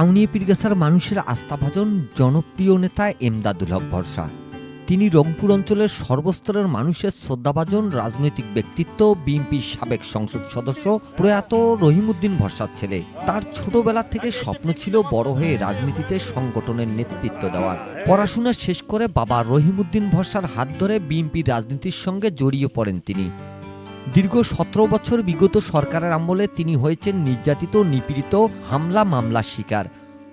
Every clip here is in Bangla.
আউনিয়া পীরগাছার মানুষের আস্থাভাজন জনপ্রিয় নেতা এমদাদুল হক ভরসা। তিনি রংপুর অঞ্চলের সর্বস্তরের মানুষের শ্রদ্ধাভাজন রাজনৈতিক ব্যক্তিত্ব, বিএনপির সাবেক সংসদ সদস্য প্রয়াত রহিমউদ্দিন ভরসার ছেলে। তার ছোটবেলা থেকে স্বপ্ন ছিল বড় হয়ে রাজনীতিতে সংগঠনের নেতৃত্ব দেওয়ার। পড়াশোনা শেষ করে বাবা রহিমউদ্দিন ভরসার হাত ধরে বিএনপির রাজনীতির সঙ্গে জড়িয়ে পড়েন তিনি। দীর্ঘ সতেরো বছর বিগত সরকারের আমলে তিনি হয়েছেন নির্যাতিত, নিপীড়িত, হামলা, মামলার শিকার।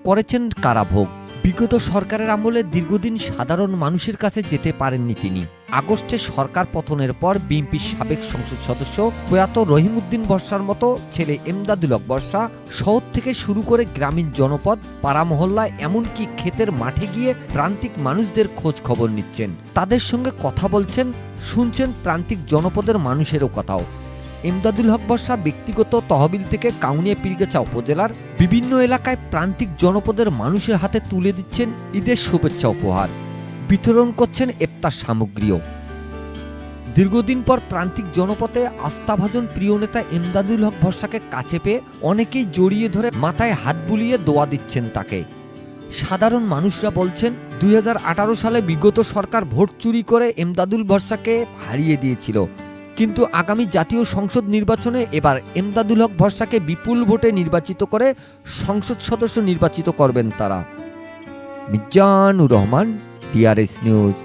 করেছেন কারাভোগ। বিগত সরকারের আমলে দীর্ঘদিন সাধারণ মানুষের কাছে যেতে পারেননি তিনি। আগস্টে সরকার পতনের পর বিএনপির সাবেক সংসদ সদস্য প্রয়াত রহিমউদ্দিন বর্ষার মতো ছেলে এমদাদুল হক বর্ষা শহর থেকে শুরু করে গ্রামীণ জনপদ, পাড়া মহল্লায় এমনকি ক্ষেতের মাঠে গিয়ে প্রান্তিক মানুষদের খোঁজ খবর নিচ্ছেন। তাদের সঙ্গে কথা বলছেন শুনছেন প্রান্তিক জনপদের মানুষেরও কথাও। এমদাদুল হক বর্ষা ব্যক্তিগত তহবিল থেকে কাউনিয়া পীরগাছা উপজেলার বিভিন্ন এলাকায় প্রান্তিক জনপদের মানুষের হাতে তুলে দিচ্ছেন ঈদের শুভেচ্ছা উপহার। বিতরণ করছেন ইফতার সামগ্রীও। দীর্ঘদিন পর প্রান্তিক জনপথে আস্থাভাজন প্রিয় নেতা এমদাদুল হক ভরসাকে কাছে পেয়ে অনেকেই জড়িয়ে ধরে মাথায় হাত বুলিয়ে দোয়া দিচ্ছেন তাকে। সাধারণ মানুষরা বলছেন দু হাজার আঠারো সালে বিগত সরকার ভোট চুরি করে এমদাদুল ভরসাকে হারিয়ে দিয়েছিল। কিন্তু আগামী জাতীয় সংসদ নির্বাচনে এবার এমদাদুল হক ভরসাকে বিপুল ভোটে নির্বাচিত করে সংসদ সদস্য নির্বাচিত করবেন তারা। Mizanur Rahman, TRS news.